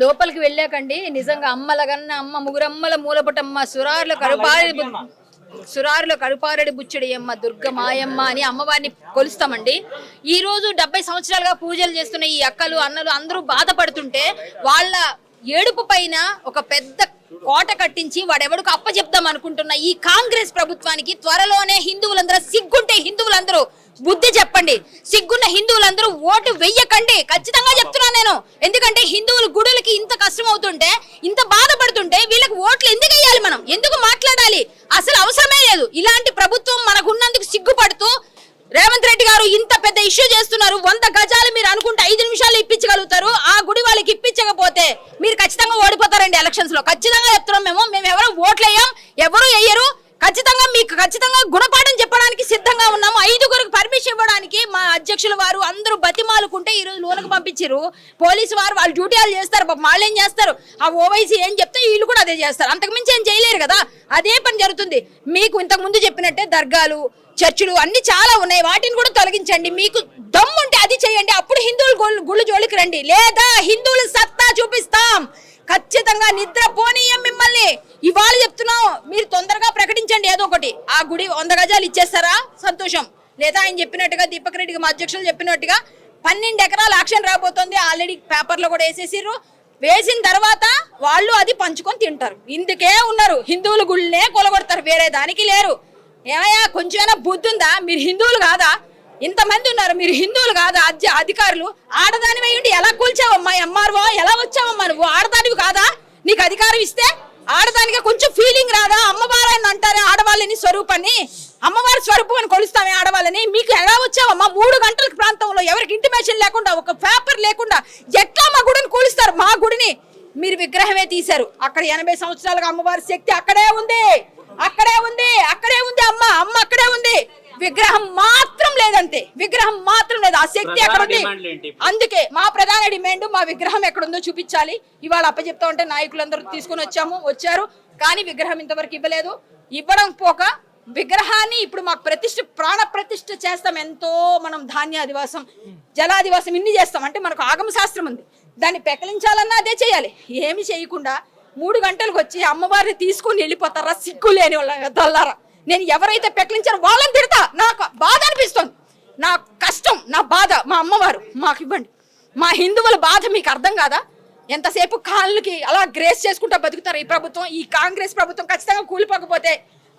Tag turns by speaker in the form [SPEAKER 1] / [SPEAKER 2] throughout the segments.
[SPEAKER 1] లోపలికి వెళ్ళాకండి. నిజంగా అమ్మల కన్నా అమ్మ ముగురమ్మల మూలపుటమ్మ సురారుల కడుపారి సురారుల కడుపారడి బుచ్చడి అమ్మ దుర్గ మాయమ్మ అని అమ్మవారిని కొలుస్తామండి. ఈ రోజు డెబ్బై సంవత్సరాలుగా పూజలు చేస్తున్న ఈ అక్కలు అన్నలు అందరూ బాధపడుతుంటే వాళ్ళ ఏడుపు పైన ఒక పెద్ద కోట కట్టించి వాడెవడికి అప్పచెప్దాం అనుకుంటున్న ఈ కాంగ్రెస్ ప్రభుత్వానికి త్వరలోనే హిందువులందరూ సిగ్గుంటే హిందువులందరూ బుద్ధి చెప్పండి. సిగ్గున్న హిందువులందరూ ఓటు వెయ్యకండి. ఖచ్చితంగా చెప్తున్నా నేను. ఎందుకంటే హిందువులు గుడులకి ఇంత కష్టం అవుతుంటే ఇంత బాధపడుతుంటే వీళ్ళకి ఓట్లు ఎందుకు వేయాలి మనం? ఎందుకు మాట్లాడాలి? అసలు అవసరమే లేదు. ఇలాంటి ప్రభుత్వం మనకున్నందుకు సిగ్గుపడుతూ రేవంత్ రెడ్డి గారు ఇంత పెద్ద ఇష్యూ చేస్తున్నారు. వంద గజాలు మీరు అనుకుంటే ఐదు నిమిషాలు ఇప్పించగలుగుతారు. ఆ గుడి వాళ్ళకి ఇప్పించకపోతే మీరు ఖచ్చితంగా ఓడిపోతారండి ఎలక్షన్స్లో ఖచ్చితంగా చెప్తున్నాం మేము. మేము ఎవరో ఓట్లు వేయం ఎవరు వేయరు. ఖచ్చితంగా మీకు ఖచ్చితంగా గుణపాఠం చెప్పడానికి అధ్యక్షుల వారు అందరూ బతిమాలుకుంటే ఈ రోజు లోనకు పంపించారు పోలీసు వారు వాళ్ళు డ్యూటీ వాళ్ళు చేస్తారు పాపం వాళ్ళు ఏం చేస్తారు? ఆ ఓవైసీ ఏం చెప్తే వీళ్ళు కూడా అదే చేస్తారు. అంతకుమించి ఏం చేయలేరు కదా? అదే పని జరుగుతుంది. మీకు ఇంతకు ముందు చెప్పినట్టే దర్గాలు చర్చిలు అన్ని చాలా ఉన్నాయి. వాటిని కూడా తొలగించండి. మీకు దమ్ము ఉంటే అది చేయండి. అప్పుడు హిందువులు గుళ్ళు గుళ్ళు జోలికి రండి. లేదా హిందువులు సత్తా చూపిస్తాం. ఖచ్చితంగా నిద్ర పోనీయం మిమ్మల్ని. ఇవాళ చెప్తున్నాం. మీరు తొందరగా ప్రకటించండి ఏదో ఒకటి. ఆ గుడి వంద గజాలు ఇచ్చేస్తారా? సంతోషం. లేదా ఆయన చెప్పినట్టుగా దీపక్ రెడ్డికి మా అధ్యక్షులు చెప్పినట్టుగా పన్నెండు ఎకరాల యాక్షన్ రాబోతోంది. ఆల్రెడీ పేపర్లో కూడా వేసేసారు వేసిన తర్వాత వాళ్ళు అది పంచుకొని తింటారు. ఇందుకే ఉన్నారు. హిందువుల గుళ్ళనే కొలగొడతారు. వేరే దానికి లేరు. ఏమయ్యా కొంచెమైనా బుద్ధి ఉందా? మీరు హిందువులు కాదా? ఇంతమంది ఉన్నారు. మీరు హిందువులు కాదా? అధ్య అధికారులు. ఆడదానివై ఉండి ఎలా కూల్చావమ్మా? ఎంఆర్ఓ ఎలా వచ్చావమ్మా నువ్వు? ఆడదానివి కాదా? నీకు అధికారం ఇస్తే ఆడదానిగా కొంచెం ఫీలింగ్ రాదా? అమ్మవారు అని అంటారే ఆడవాళ్ళని స్వరూపాన్ని? అమ్మవారి స్వరూపం అని కొలుస్తామే ఆడవాళ్ళని. మీకు ఎలా వచ్చావమ్మా? మూడు గంటల ప్రాంతంలో ఎవరికి ఇంటిమేషన్ లేకుండా ఒక పేపర్ లేకుండా ఎట్లా మా గుడిని కూలుస్తారు? మా గుడిని మీరు విగ్రహమే తీశారు. అక్కడ ఎనభై సంవత్సరాలుగా అమ్మవారి శక్తి అక్కడే ఉంది. అక్కడే ఉంది. అక్కడే ఉంది అమ్మ. అమ్మ అక్కడే ఉంది. విగ్రహం మాత్రం లేదంతే. విగ్రహం మాత్రం లేదు. ఆ శక్తి ఎక్కడ ఉంది? అందుకే మా ప్రధాన డిమాండ్ మా విగ్రహం ఎక్కడుందో చూపించాలి. ఇవాళ అప్పచెప్తా ఉంటే నాయకులందరూ తీసుకొని వచ్చాము వచ్చారు. కానీ విగ్రహం ఇంతవరకు ఇవ్వలేదు. ఇవ్వడం పోక విగ్రహాన్ని ఇప్పుడు మాకు ప్రతిష్ఠ ప్రాణ ప్రతిష్ఠ చేస్తాం. ఎంతో మనం ధాన్యాదివాసం జలాదివాసం ఇన్ని చేస్తాం. అంటే మనకు ఆగమ శాస్త్రం ఉంది. దాన్ని పెకలించాలన్నా అదే చేయాలి. ఏమి చేయకుండా మూడు గంటలకు వచ్చి అమ్మవారిని తీసుకొని వెళ్ళిపోతారా? సిగ్గు లేని వాళ్ళ దల్లారా. నేను ఎవరైతే పెకలించారో వాళ్ళని తిడతా. నాకు బాధ అనిపిస్తుంది. నా కష్టం నా బాధ మా అమ్మవారు మాకు ఇవ్వండి. మా హిందువుల బాధ మీకు అర్థం కాదా? ఎంతసేపు కాళ్ళకి అలా గ్రేస్ చేసుకుంటా బతుకుతారు ఈ ప్రభుత్వం. ఈ కాంగ్రెస్ ప్రభుత్వం ఖచ్చితంగా కూలిపోకపోతే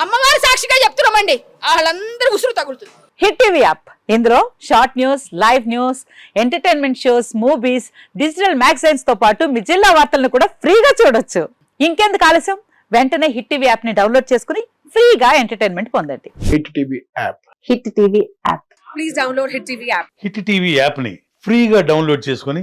[SPEAKER 1] అమ్మవారి సాక్షిగా చెప్తున్నామండి. వాళ్ళందరూ ఉసురు తగులుతుంది.
[SPEAKER 2] Hit TV app. ఇందులో short news live news entertainment shows movies digital మ్యాగజైన్స్తో పాటు మీ జిల్లా వార్తలను కూడా ఫ్రీగా చూడొచ్చు. ఇంకెందుకు ఆలస్యం? వెంటనే హిట్ టీవీ యాప్ని డౌన్లోడ్ చేసుకుని ఫ్రీగా ఎంటర్టైన్మెంట్ పొందండి.
[SPEAKER 3] Hit TV app.
[SPEAKER 2] Hit TV app.
[SPEAKER 4] Please download Hit TV app.
[SPEAKER 5] Hit TV యాప్ని ఫ్రీగా డౌన్లోడ్ చేసుకొని